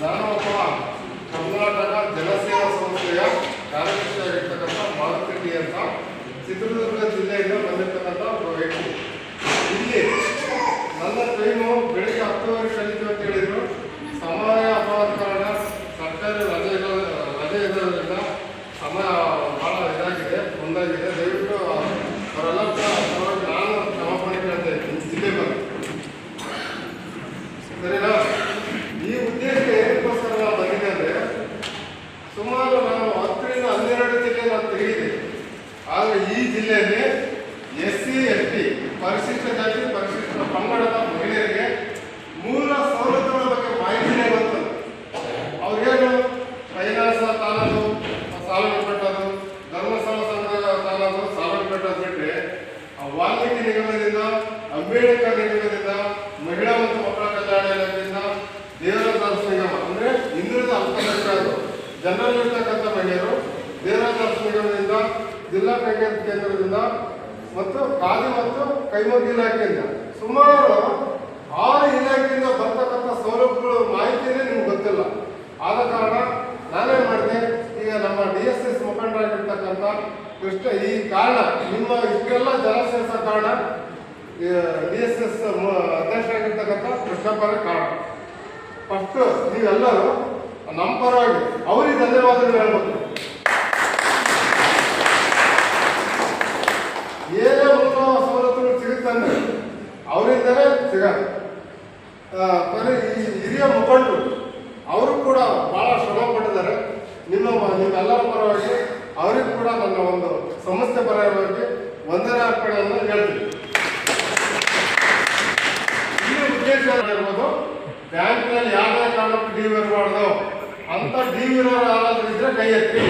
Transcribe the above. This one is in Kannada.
ಒಬ್ಬ ಕರ್ನಾಟಕ ಜನಸೇವಾ ಸಂಸ್ಥೆಯ ಕಾರ್ಯದರ್ಶಿಯಾಗಿರ್ತಕ್ಕಂಥ ಮಾರುಕಟ್ಟೆ ಅಂತ ಚಿತ್ರದುರ್ಗ ಜಿಲ್ಲೆಯಿಂದ ಬಂದಿರ್ತಕ್ಕಂಥ ಒಬ್ಬ ವ್ಯಕ್ತಿ. ಇಲ್ಲಿ ನನ್ನ ಟೈಮು ಬೆಳಿಗ್ಗೆ ಹತ್ತುವರೆ ಕಲಿತು ಅಂತ ಹೇಳಿದ್ರು. ಸಮಯ ಅಭಾವದ ಕಾರಣ ಸರ್ಕಾರಿ ರಜೆ ಇರೋ, ರಜೆ ಇರೋದ್ರಿಂದ ಸಮಯ ಭಾಳ ಇದಾಗಿದೆ ಮುಂದಾಗಿದೆ ದಯವಿಟ್ಟು ಅವರೆಲ್ಲ ನಾನು ಕ್ಷಮಾಪಣೆ ಕೇಳ್ತಾ ಇದ್ದೀನಿ ಜಿಲ್ಲೆ ಬಂದು. ಸರಿನಾ? ವಾಲ್ಮೀಕಿ ನಿಗಮದಿಂದ, ಅಂಬೇಡ್ಕರ್ ನಿಗಮದಿಂದ, ಮಹಿಳಾ ಮತ್ತು ಮಕ್ಕಳ ಕಲ್ಯಾಣ ಇಲಾಖೆಯಿಂದ ದೇವರಾಜ ನಿಗಮ ಅಂದ್ರೆ ಇಂದ್ರದ ಅಲ್ಪಸಂಖ್ಯಾತರು ಜನರಲ್ಲಿರ್ತಕ್ಕಂಥ ಮಹಿಳೆಯರು ದೇವರಾಜ ನಿಗಮದಿಂದ ಜಿಲ್ಲಾ ಪಂಚಾಯತ್ ಕೇಂದ್ರದಿಂದ ಮತ್ತು ಖಾದಿ ಮತ್ತು ಕೈಮಗ್ಗ ಇಲಾಖೆಯಿಂದ ಸುಮಾರು ಆರು ಇಲಾಖೆಯಿಂದ ಬರ್ತಕ್ಕಂಥ ಸೌಲಭ್ಯಗಳು ಮಾಹಿತಿಯೇ ನಿಮ್ಗೆ ಗೊತ್ತಿಲ್ಲ. ಆದ ಕಾರಣ ನಾನೇನು ಮಾಡಿದೆ, ಈಗ ನಮ್ಮ ಡಿ ಎಸ್ ಎಸ್ ಮುಖಂಡರಾಗಿರ್ತಕ್ಕಂಥ ಕೃಷ್ಣ, ಈ ಕಾರಣ ನಿಮ್ಮ ಇಷ್ಟೆಲ್ಲ ಜನ ಕಾರಣ ಡಿ ಎಸ್ ಎಸ್ ಅಧ್ಯಕ್ಷರಾಗಿರ್ತಕ್ಕಂಥ ಕೃಷ್ಣಪ್ಪರ ಕಾರಣ. ಫಸ್ಟ್ ನೀವೆಲ್ಲರೂ ನಮ್ಮ ಪರವಾಗಿ ಅವರಿಗೆ ಧನ್ಯವಾದಗಳು ಹೇಳ್ಬೋದು ಏನೇ ಒಂದು ಸವಲತ್ತುಗಳು ಸಿಗುತ್ತಂದ್ರೆ ಅವರಿಂದಲೇ ಸಿಗಲ್ಲ. ಈ ಹಿರಿಯ ಮುಖಂಡರು, ಅವರು ಕೂಡ ಭಾಳ ಶ್ರಮ ಪಟ್ಟಿದ್ದಾರೆ ನಿಮ್ಮ ನಿಮ್ಮೆಲ್ಲರ ಪರವಾಗಿ ಅವರಿಗೂ ಕೂಡ ನನ್ನ ಒಂದು ಸಂಸ್ಥೆ ಪರವಾಗಿ ವಂದನೆ ಅರ್ಪಣೆಯನ್ನು ಹೇಳ್ತೀನಿ. ಈ ಉದ್ದೇಶ ಇರ್ಬೋದು ಬ್ಯಾಂಕ್ನಲ್ಲಿ ಯಾವುದೇ ಕಾರಣಕ್ಕೂ ಡಿ ಇರಬಾರ್ದು. ಅಂತ ಡಿ ಇರೋರು ಯಾರಾದ್ರೂ ಇದ್ರೆ ಕೈ ಎತ್ತಿ.